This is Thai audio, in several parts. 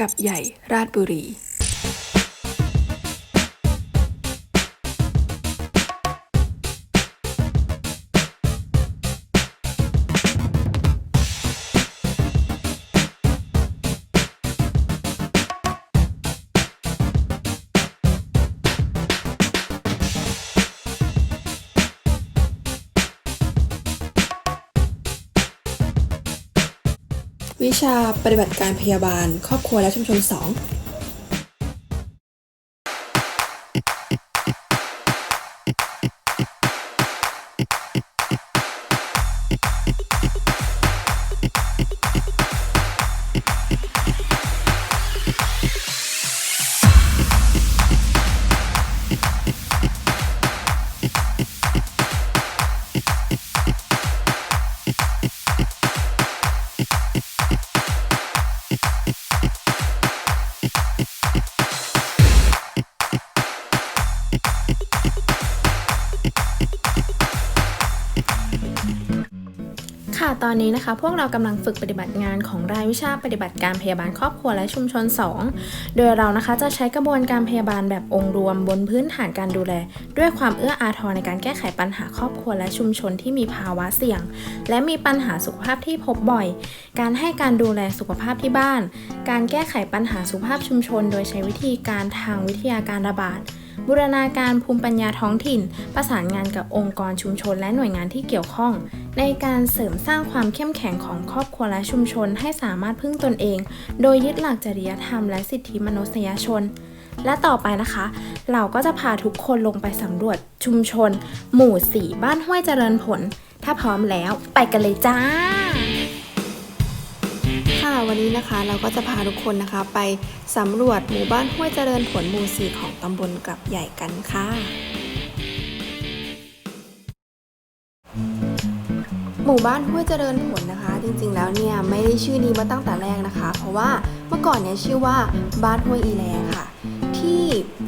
กับใหญ่ราชบุรี วิชาปฏิบัติการพยาบาล ครอบครัวและชุมชน 2 ค่ะ ตอนนี้นะคะ พวกเรากำลังฝึกปฏิบัติงานของรายวิชาปฏิบัติการพยาบาลครอบครัวและชุมชน 2 โดยเรานะคะจะใช้กระบวนการพยาบาลแบบองค์รวมบนพื้นฐานการดูแล ด้วยความเอื้ออาทรในการแก้ไขปัญหาครอบครัวและชุมชนที่มีภาวะเสี่ยง และมีปัญหาสุขภาพที่พบบ่อย การให้การดูแลสุขภาพที่บ้าน การแก้ไขปัญหาสุขภาพชุมชน โดยใช้วิธีการทางวิทยาการระบาด บูรณาการภูมิปัญญาท้องถิ่น ประสานงานกับองค์กรชุมชนและหน่วยงานที่เกี่ยวข้อง ในการเสริมสร้างความเข้มแข็งของครอบครัวและชุมชนให้สามารถพึ่งตนเอง โดยยึดหลักจริยธรรมและสิทธิมนุษยชน และต่อไปนะคะ เราก็จะพาทุกคนลงไปสำรวจชุมชน หมู่4บ้านห้วยเจริญผล ถ้าพร้อมแล้ว ไปกันเลยจ้า วันนี้นะคะเราก็จะพาทุกคนนะคะไปสำรวจหมู่บ้านห้วยเจริญผลหมู่สีของตำบลกลับใหญ่กันค่ะหมู่บ้านห้วยเจริญผลนะคะ จริงๆแล้วเนี่ยไม่ได้ชื่อนี้มาตั้งแต่แรกนะคะ เพราะว่าเมื่อก่อนเนี่ยชื่อว่าบ้านห้วยอีแลงค่ะ ที่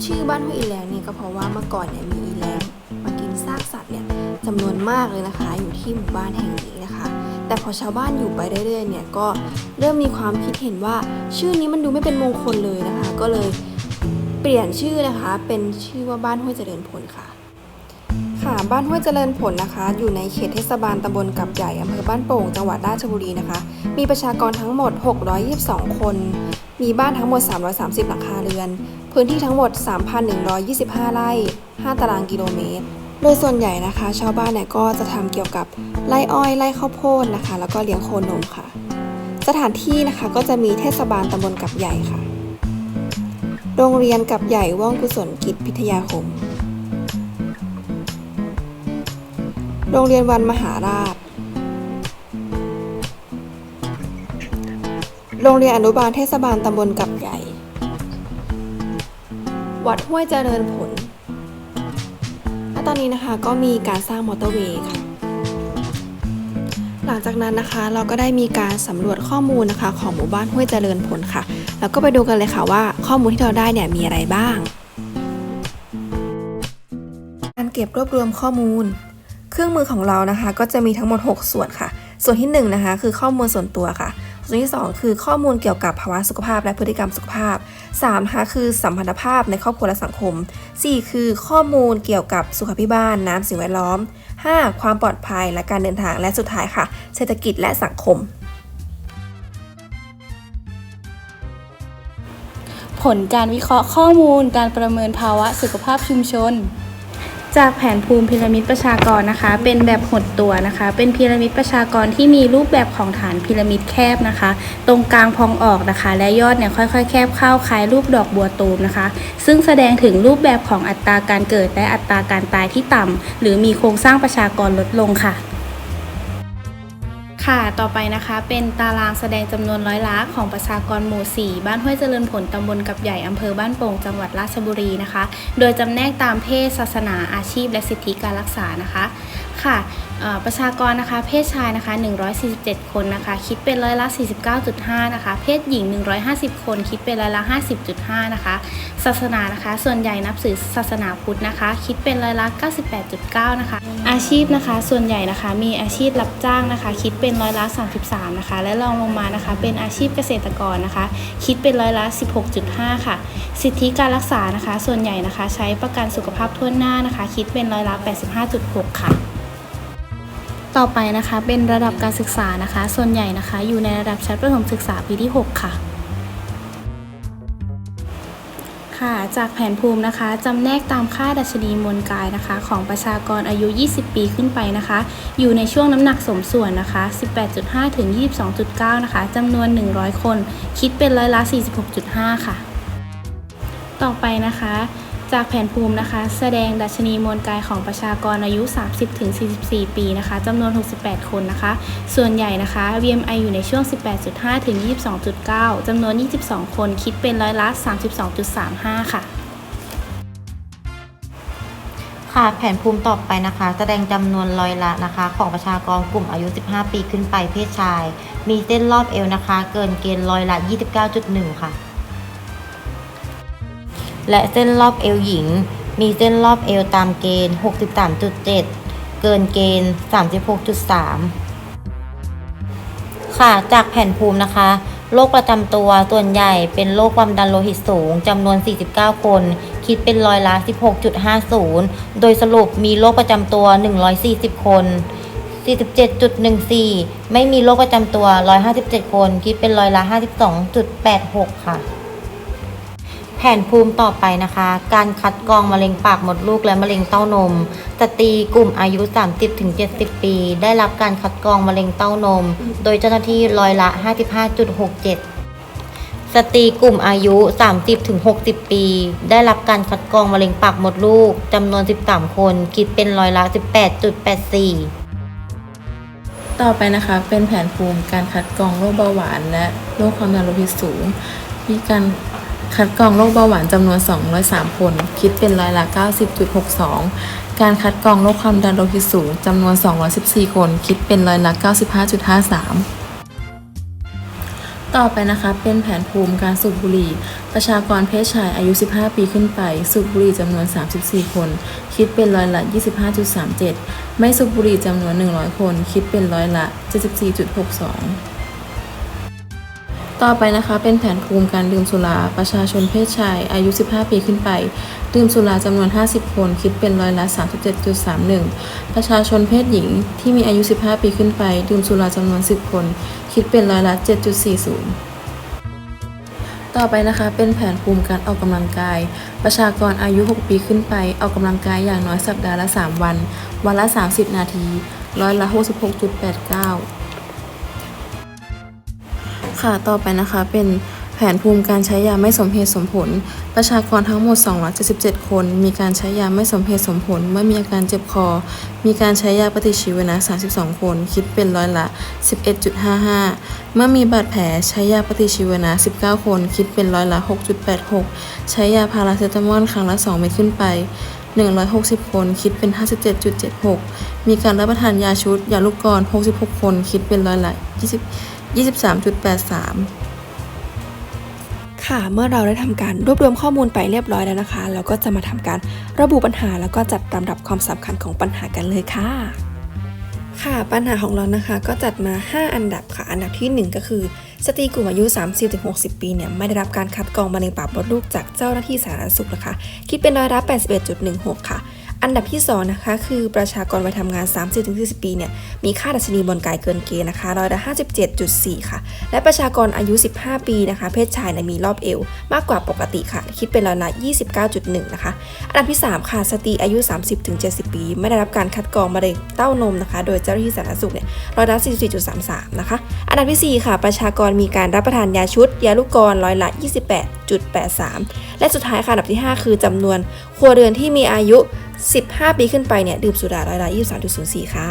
ชื่อบ้านห้วยอีแลงเนี่ยก็เพราะว่าเมื่อก่อนเนี่ยมีอีแลงมากินซากสัตว์เนี่ยจำนวนมากเลยนะคะ อยู่ที่หมู่บ้านแห่งนี้นะคะ แต่พอชาวบ้านอยู่ไปเรื่อยๆเนี่ยก็เริ่มมีความคิดเห็นว่า ชื่อนี้มันดูไม่เป็นมงคลเลยนะคะ ก็เลยเปลี่ยนชื่อนะคะ เป็นชื่อว่าบ้านห้วยเจริญผลค่ะค่ะบ้านห้วยเจริญผลนะคะ อยู่ในเขตเทศบาลตำบลกับใหญ่อำเภอบ้านโป่งจังหวัดราชบุรีนะคะ มีประชากรทั้งหมด 622 คน มีบ้านทั้งหมด 330 หลังคาเรือน พื้นที่ทั้งหมด 3,125 ไร่ 5 ตารางกิโลเมตร โดยส่วนใหญ่นะคะ ชาวบ้านเนี่ยก็จะทำเกี่ยวกับไร่อ้อยไร่ข้าวโพดนะคะ แล้วก็เลี้ยงโคนมค่ะ สถานที่นะคะก็จะมีเทศบาลตำบลกับใหญ่ค่ะ โรงเรียนกับใหญ่ว่องกุศลกิจพิทยาคม โรงเรียนวันมหาราช โรงเรียนอนุบาลเทศบาลตำบลกับใหญ่ วัดห้วยเจริญผล ตอนนี้นะคะก็มีการสร้างมอเตอร์เวย์ค่ะ หลังจากนั้นนะคะเราก็ได้มีการสำรวจข้อมูลนะคะของหมู่บ้านห้วยเจริญผลค่ะ แล้วก็ไปดูกันเลยค่ะว่าข้อมูลที่เราได้เนี่ยมีอะไรบ้าง การเก็บรวบรวมข้อมูล เครื่องมือของเรานะคะก็จะมีทั้งหมด 6 ส่วนค่ะ ส่วนที่1นะคะคือข้อมูลส่วนตัวค่ะ ส่วนที่ 2 คือข้อมูลเกี่ยวกับภาวะสุขภาพและพฤติกรรมสุขภาพ 3นะคะคือสัมพันธภาพในครอบครัวและสังคม 4 คือข้อมูลเกี่ยวกับสุขภิบาล น้ำสิ่งแวดล้อม 5 ความปลอดภัยและการเดินทางและสุดท้ายค่ะ เศรษฐกิจและสังคม ผลการวิเคราะห์ข้อมูล การประเมินภาวะสุขภาพชุมชน จากแผนภูมิพีระมิดประชากรนะคะ เป็นแบบหดตัวนะคะ เป็นพีระมิดประชากรที่มีรูปแบบของฐานพีระมิดแคบนะคะ ตรงกลางพองออกนะคะ และยอดเนี่ยค่อยๆ แคบเข้าคล้ายรูปดอกบัวตูมนะคะ ซึ่งแสดงถึงรูปแบบของอัตราการเกิดและอัตราการตายที่ต่ำหรือมีโครงสร้างประชากรลดลงค่ะ ค่ะ ต่อไปนะคะเป็นตารางแสดงจำนวนร้อยล้าของประชากรหมู่ 4 บ้านห้วยเจริญผลตำบลกับใหญ่อำเภอบ้านโป่งจังหวัดราชบุรีนะคะ โดยจำแนกตามเพศ ศาสนา อาชีพ และสิทธิการรักษานะคะ ค่ะประชากรนะคะเพศชายนะคะ 147 คนนะคะ คิดเป็นร้อยละ 49.5 นะคะ เพศหญิง 150 คน คิดเป็นร้อยละ 50.5 นะคะ ศาสนานะคะ ส่วนใหญ่นับถือศาสนาพุทธนะคะ คิดเป็นร้อยละ 98.9 นะคะ อาชีพนะคะ ส่วนใหญ่นะคะ มีอาชีพรับจ้างนะคะ คิดเป็นร้อยละ 33 นะคะ และรองลงมานะคะ เป็นอาชีพเกษตรกรนะคะ คิดเป็นร้อยละ 16.5 ค่ะ สิทธิการรักษานะคะ ส่วนใหญ่นะคะ ใช้ประกันสุขภาพทั่วหน้านะคะ คิดเป็นร้อยละ 85.6 ค่ะ ต่อไปนะคะเป็นระดับการศึกษานะคะ ส่วนใหญ่นะคะ อยู่ในระดับชั้นประถมศึกษาปีที่ 6 ค่ะ ค่ะ จากแผนภูมินะคะจำแนกตามค่าดัชนีมวลกายนะคะ ของประชากรอายุ 20 ปีขึ้นไปนะคะ อยู่ในช่วงน้ำหนักสมส่วนนะคะ 18.5 ถึง 22.9 นะคะจำนวน 100 คน คิดเป็นร้อยละ 46.5 ค่ะ ต่อไปนะคะ จากแผนภูมินะคะ แสดงดัชนีมวลกายของประชากรอายุ 30-44 ปีนะคะจำนวน 68 คนนะคะ ส่วนใหญ่นะคะ BMI อยู่ในช่วง 18.5ถึง22.9จำนวน 22 คนคิดเป็นร้อยละ 32.35 ค่ะค่ะแผนภูมิต่อไปนะคะ แสดงจำนวนร้อยละนะคะ ของประชากรกลุ่มอายุ 15 ปีขึ้นไปเพศชาย มีเส้นรอบเอวนะคะ เกินเกณฑ์ร้อยละ 29.1 ค่ะ และเส้นรอบเอวหญิง มีเส้นรอบเอวตามเกณฑ์ 63.7 เกินเกณฑ์ 36.3 ค่ะ จากแผ่นภูมินะคะ โรคประจำตัวส่วนใหญ่เป็นโรคความดันโลหิตสูงจำนวน 49 คน คิดเป็นร้อยละ 16.50 โดยสรุปมีโรคประจำตัว 140 คน 47.14 ไม่มีโรคประจำตัว 157 คน คิดเป็นร้อยละ 52.86 ค่ะ แผนภูมิต่อไปนะคะ การคัดกรองมะเร็งปากมดลูกและมะเร็งเต้านมสตรีกลุ่มอายุ 30-70 ปี ได้รับการคัดกรองมะเร็งเต้านม โดยเจ้าหน้าที่ร้อยละ 55.67 สตรีกลุ่มอายุ 30-60 ปี ได้รับการคัดกรองมะเร็งปากมดลูกจำนวน 13 คน คิดเป็นร้อยละ 18.84ต่อไปนะคะเป็นแผนภูมิการคัดกรองโรคเบาหวานและโรคความดันโลหิตสูง มีการ คัดกรองโรคเบาหวานจำนวน 203 คน คิดเป็นร้อยละ 90.62 การคัดกรองโรคความดันโลหิตสูงจำนวน 214 คน คิดเป็นร้อยละ 95.53 ต่อไปนะคะ เป็นแผนภูมิการสูบบุหรี่ ประชากรเพศชายอายุ 15 ปีขึ้นไป สูบบุหรี่จำนวน 34 คน คิดเป็นร้อยละ 25.37 ไม่สูบบุหรี่จำนวน 100 คน คิดเป็นร้อยละ 74.62 ต่อไปนะคะเป็นแผนภูมิการดื่มสุราประชาชนเพศชายอายุ 15 ปีขึ้นไป ดื่มสุราจำนวน 50 คน คิดเป็นร้อยละ 37.31 ประชาชนเพศหญิงที่มีอายุ 15 ปีขึ้นไป ดื่มสุราจำนวน 10 คน คิดเป็นร้อยละ 7.40 ต่อไปนะคะเป็นแผนภูมิการออกกำลังกาย ประชากรอายุ 6 ปีขึ้นไป ออกกำลังกายอย่างน้อยสัปดาห์ละ 3 วัน วันละ 30 นาที ร้อยละ 66.89 ค่ะ ต่อไปนะคะเป็นแผนภูมิการใช้ยาไม่สมเหตุสมผล ประชากรทั้งหมด 277 คน มีการใช้ยาไม่สมเหตุสมผล เมื่อมีอาการเจ็บคอ มีการใช้ยาปฏิชีวนะ 32 คน คิดเป็นร้อยละ 11.55 เมื่อมีบาดแผลใช้ยาปฏิชีวนะ 19 คน คิดเป็นร้อยละ 6.86 ใช้ยาพาราเซตามอลครั้งละ 2 เม็ดขึ้นไป 160 คน คิดเป็น 57.76 มีการรับประทานยาชุด ยาลูกกรอน66 คน คิดเป็นร้อยละ 20 23.83 ค่ะ เมื่อเราได้ทำการรวบรวมข้อมูลไปเรียบร้อยแล้วนะคะ เราก็จะมาทำการระบุปัญหาแล้วก็จัดลำดับความสำคัญของปัญหากันเลยค่ะ ค่ะ ปัญหาของเรานะคะก็จัดมา 5 อันดับค่ะ อันดับทีหนึ่1 ก็คือสตรีกลุ่มอายุ 30-60 ปีเนี่ยไม่ได้รับการคัดกรองมะเร็งปากมดลูกจากเจ้าหน้าที่สาธารณสุขนะคะ คิดเป็นร้อยละ81.16 ค่ะ อันดับที่2นะคะคือประชากรวัยทำงาน 30-40 ปีเนี่ยมีค่าดัชนีบนกายเกินเกณฑ์นะคะร้อยละ57.4 ค่ะ และประชากรอายุ 15 ปีนะคะ เพศชายเนี่ยมีรอบเอว มากกว่าปกติค่ะ คิดเป็นร้อยละ29.1 นะคะ อันดับที่ 3 ค่ะสตรีอายุ 30-70 ปี ไม่ได้รับการคัดกรองมะเร็งเต้านมนะคะ โดยเจ้าหน้าที่สาธารณสุขเนี่ยร้อยละ44.33 นะคะ อันดับที่ 4 ค่ะ ประชากรมีการรับประทานยาชุด ยาลูกกรร้อยละ 28.83 และสุดท้ายค่ะอันดับที่ 5 คือจำนวนครัวเรือนที่มีอายุ 15 ปีขึ้นไปเนี่ยดื่มสุราร้อยละ23.04 ค่ะ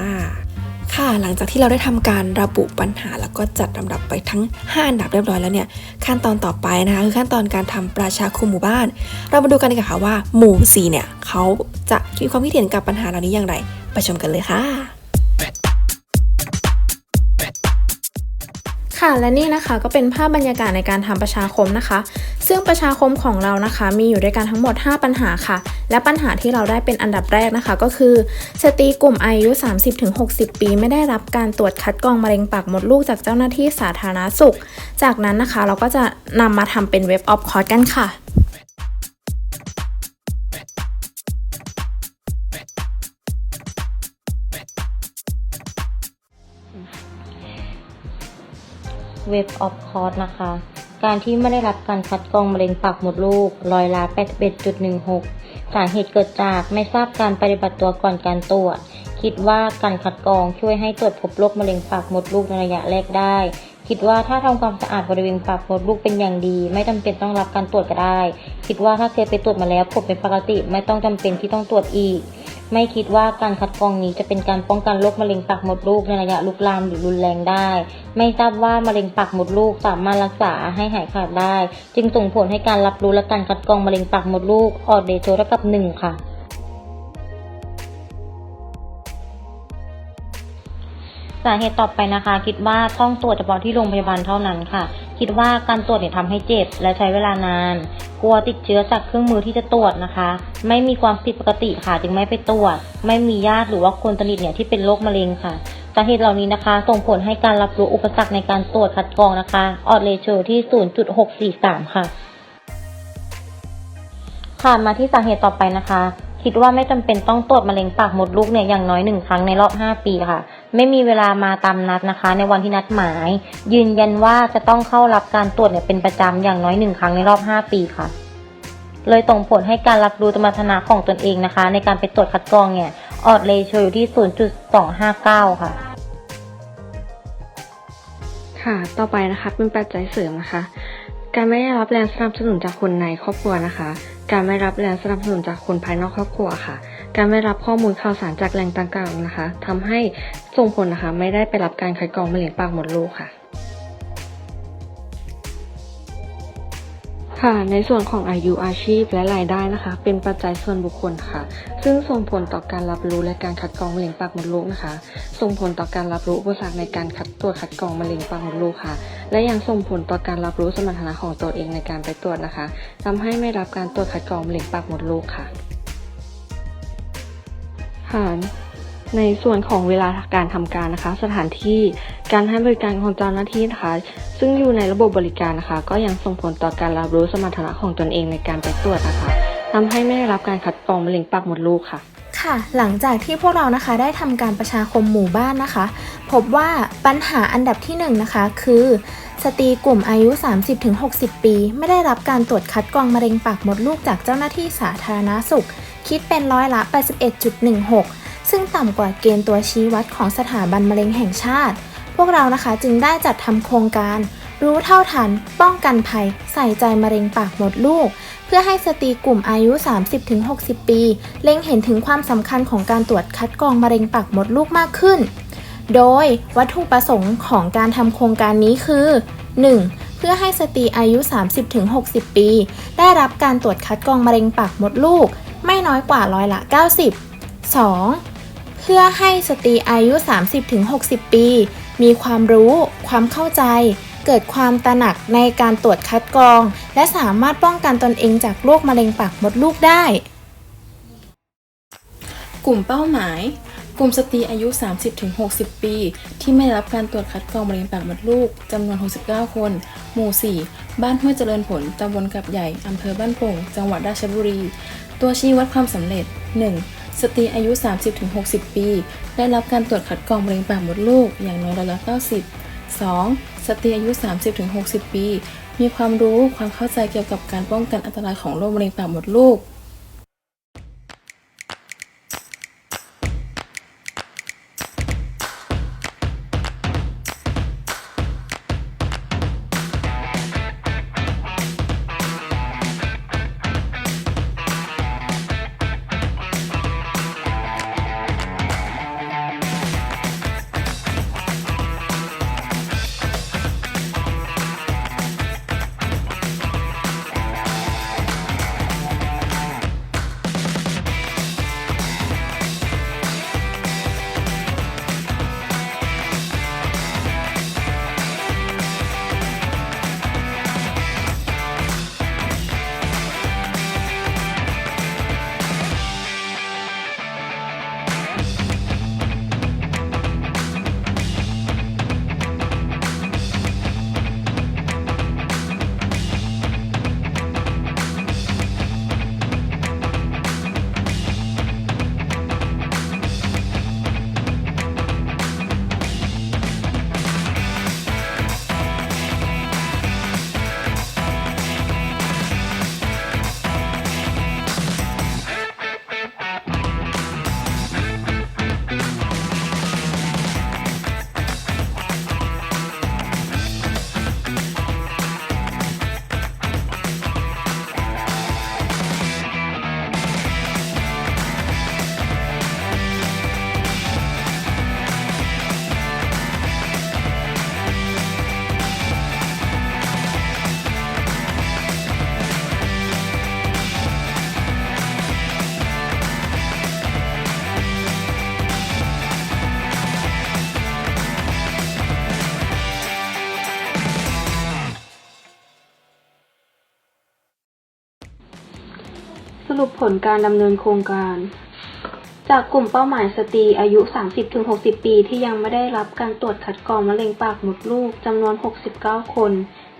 ค่ะ หลังจากที่เราได้ทำการระบุปัญหาแล้วก็จัดลำดับไปทั้ง 5 อันดับเรียบร้อยแล้วเนี่ยขั้นตอนต่อไปนะคะคือขั้นตอนการทำประชาคมหมู่บ้าน เรามาดูกันดีกว่าค่ะว่าหมู่ 4 เนี่ยเขาจะมีความคิดเห็นกับปัญหาเหล่านี้อย่างไรไปชมกันเลยค่ะ ค่ะและนี่นะคะก็เป็นภาพบรรยากาศในการทำประชาคมนะคะ ซึ่งประชาคมของเรานะคะ มีอยู่ด้วยกันทั้งหมด 5 ปัญหาค่ะ และปัญหาที่เราได้เป็นอันดับแรกนะคะ ก็คือสตรีกลุ่มอายุ 30-60 ปี ไม่ได้รับการตรวจคัดกรองมะเร็งปากมดลูกจากเจ้าหน้าที่สาธารณสุข จากนั้นนะคะเราก็จะนำมาทำเป็นเว็บออฟคอร์สกันค่ะ เว็บออฟคอร์สนะคะ การที่ไม่ได้รับการคัดกรองมะเร็งปากมดลูกร้อยละ81.16 สาเหตุเกิดจากไม่ทราบการปฏิบัติตัวก่อนการตรวจ คิดว่าการคัดกรองช่วยให้ตรวจพบโรคมะเร็งปากมดลูกในระยะแรกได้ คิดว่าถ้าทำความสะอาดบริเวณปากมดลูกเป็นอย่างดี ไม่จำเป็นต้องรับการตรวจก็ได้ คิดว่าถ้าเคยไปตรวจมาแล้วผลเป็นปกติ ไม่ต้องจำเป็นที่ต้องตรวจอีก ไม่คิดว่าการคัดกรองนี้จะเป็นการป้องกันโรคมะเร็งปากมดลูกในระยะลุกลามหรือรุนแรงได้ ไม่ทราบว่ามะเร็งปากมดลูกสามารถรักษาให้หายขาดได้ จึงส่งผลให้การรับรู้และการคัดกรองมะเร็งปากมดลูกออดเดโชเท่ากับหนึ่งค่ะ สาเหตุต่อไปนะคะ คิดว่าต้องตรวจเฉพาะที่โรงพยาบาลเท่านั้นค่ะ คิดว่าการตรวจเนี่ยทำให้เจ็บและใช้เวลานาน กลัวติดเชื้อจากเครื่องมือที่จะตรวจนะคะ ไม่มีความผิดปกติค่ะ จึงไม่ไปตรวจ ไม่มีญาติหรือว่าคนสนิทเนี่ยที่เป็นโรคมะเร็งค่ะสาเหตุเหล่านี้นะคะ ส่งผลให้การรับรู้อุปสรรคในการตรวจคัดกรองนะคะออดเลโชที่ 0.643 ค่ะ ค่ะมาที่สาเหตุต่อไปนะคะ คิดว่าไม่จำเป็นต้องตรวจมะเร็งปากมดลูกเนี่ยอย่างน้อยหนึ่งครั้งในรอบ 5 ปีค่ะ ไม่มีเวลามาตามนัดนะคะ ในวันที่นัดหมาย ยืนยันว่าจะต้องเข้ารับการตรวจเนี่ยเป็นประจำอย่างน้อยหนึ่งครั้งในรอบ 5 ปีค่ะ เลยส่งผลให้การรับรู้สมรรถนะของตนเองนะคะ ในการไปตรวจคัดกรองเนี่ยออดเลโชอยู่ที่ 0.259 ค่ะ ค่ะ ต่อไปนะคะเป็นปัจจัยเสริมนะคะ การไม่ได้รับแรงสนับสนุนจากคนในครอบครัวนะคะ การไม่รับแรงสนับสนุนจากคนภายนอกครอบครัวค่ะ การไม่รับข้อมูลข่าวสารจากแหล่งต่างๆนะคะทำให้ส่งผลนะคะ ไม่ได้ไปรับการคัดกรองมะเร็งปากมดลูกค่ะค่ะ ในส่วนของอายุอาชีพและรายได้นะคะ เป็นปัจจัยส่วนบุคคลค่ะ ซึ่งส่งผลต่อการรับรู้และการคัดกรองมะเร็งปากมดลูกนะคะ ส่งผลต่อการรับรู้อุปสรรคในการคัดตรวจคัดกรองมะเร็งปากมดลูกค่ะ และยังส่งผลต่อการรับรู้สมรรถนะของตัวเองในการไปตรวจนะคะทำให้ไม่รับการตรวจคัดกรองมะเร็งปากมดลูกค่ะ ค่ะในส่วนของเวลาการทำการนะคะ สถานที่การให้บริการของเจ้าหน้าที่นะคะ ซึ่งอยู่ในระบบบริการนะคะ ก็ยังส่งผลต่อการรับรู้สมรรถนะของตนเองในการไปตรวจนะคะทำให้ไม่ได้รับการคัดกรองมะเร็งปากมดลูกค่ะค่ะหลังจากที่พวกเรานะคะได้ทำการประชาคมหมู่บ้านนะคะ พบว่าปัญหาอันดับที่1นงนะคะ คือสตรีกลุ่มอายุ 30-60 ปี ไม่ได้รับการตรวจคัดกรองมะเร็งปากมดลูกจากเจ้าหน้าที่สาธารณสุข คิดเป็นร้อยละ 81.16 ซึ่งต่ำกว่าเกณฑ์ตัวชี้วัดของสถาบันมะเร็งแห่งชาติ พวกเรานะคะจึงได้จัดทำโครงการ รู้เท่าทัน ป้องกันภัย ใส่ใจมะเร็งปากมดลูก เพื่อให้สตรีกลุ่มอายุ 30-60 ปี เล็งเห็นถึงความสำคัญของการตรวจคัดกรองมะเร็งปากมดลูกมากขึ้น โดยวัตถุประสงค์ของการทำโครงการนี้คือ 1. เพื่อให้สตรีอายุ 30-60 ปี ได้รับการตรวจคัดกรองมะเร็งปากมดลูก ไม่น้อยกว่าร้อยละ 90 2. เพื่อให้สตรีอายุ 30-60 ปี มีความรู้ ความเข้าใจ เกิดความตระหนักในการตรวจคัดกรอง และสามารถป้องกันตนเองจากโรคมะเร็งปากมดลูกได้ กลุ่มเป้าหมาย กลุ่มสตรีอายุ 30-60 ปี ที่ไม่รับการตรวจคัดกรองมะเร็งปากมดลูกจำนวน 69 คน หมู่ 4 บ้านห้วยเจริญผลตำบลกับใหญ่อำเภอบ้านโป่ง จังหวัดราชบุรี ตัวชี้วัดความสำเร็จ 1. สตรีอายุ 30-60 ปี ได้รับการตรวจคัดกรองมะเร็งปากมดลูกอย่างน้อยร้อยละ90 2. สตรีอายุ 30-60 ปี มีความรู้ความเข้าใจเกี่ยวกับการป้องกันอันตรายของโรคมะเร็งปากมดลูก ลการดำเนินโครงการ จากกลุ่มเป้าหมายสตรีอายุ 30-60 ปีที่ยังไม่ได้รับการตรวจคัดกรองมะเร็งปากมดลูกจำนวน 69 คน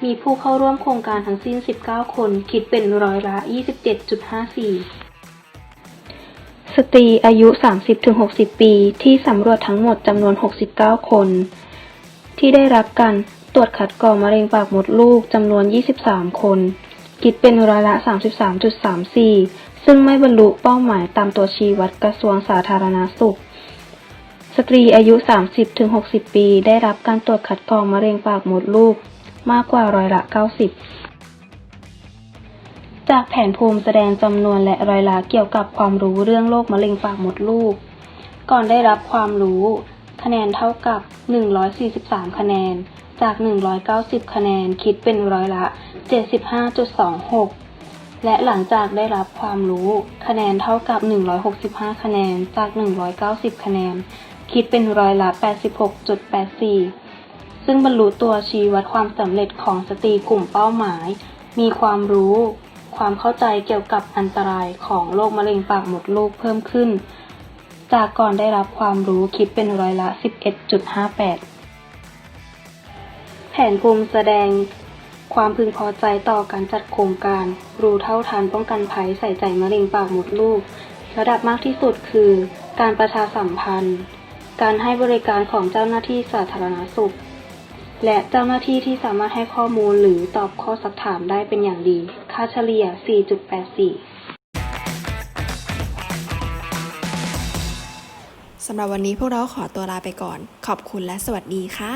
มีผู้เข้าร่วมโครงการทั้งสิ้น 19 คน คิดเป็นร้อยละ 27.54สตรีอายุ 30-60 ปี ที่สำรวจทั้งหมดจำนวน 69 คน ที่ได้รับการตรวจคัดกรองมะเร็งปากมดลูกจำนวน 23 คน คิดเป็นร้อยละ 33.34 ซึ่งไม่บรรลุเป้าหมายตามตัวชี้วัดกระทรวงสาธารณาสุข สตรีอายุ 30-60 ปี ได้รับการตรวจคัดกรองมะเร็งปากมดลูกมากกว่าร้อยละ 90 จากแผนภูมิแสดงจำนวนและรอยละเกี่ยวกับความรู้เรื่องโรคมะเร็งปากมดลูก ก่อนได้รับความรู้ คะแนนเท่ากับ 143 คะแนน จาก 190 คะแนน คิดเป็นร้อยละ 75.26 และหลังจากได้รับความรู้คะแนนเท่ากับ 165 คะแนนจาก 190 คะแนน คิดเป็นร้อยละ 86.84 ซึ่งบรรลุตัวชี้วัดความสำเร็จของสตรีกลุ่มเป้าหมาย มีความรู้ ความเข้าใจเกี่ยวกับอันตรายของโรคมะเร็งปากมดลูกเพิ่มขึ้น จากก่อนได้รับความรู้คิดเป็นร้อยละ 11.58 แผนภูมิแสดง ความพึงพอใจต่อการจัดโครงการ รู้เท่าทันป้องกันภัยใส่ใจมะเร็งปากมดลูก ระดับมากที่สุดคือ การประชาสัมพันธ์ การให้บริการของเจ้าหน้าที่สาธารณสุข และเจ้าหน้าที่ที่สามารถให้ข้อมูลหรือตอบข้อสักถามได้เป็นอย่างดี ค่าเฉลี่ย 4.84สำหรับวันนี้พวกเราขอตัวลาไปก่อน ขอบคุณและสวัสดีค่ะ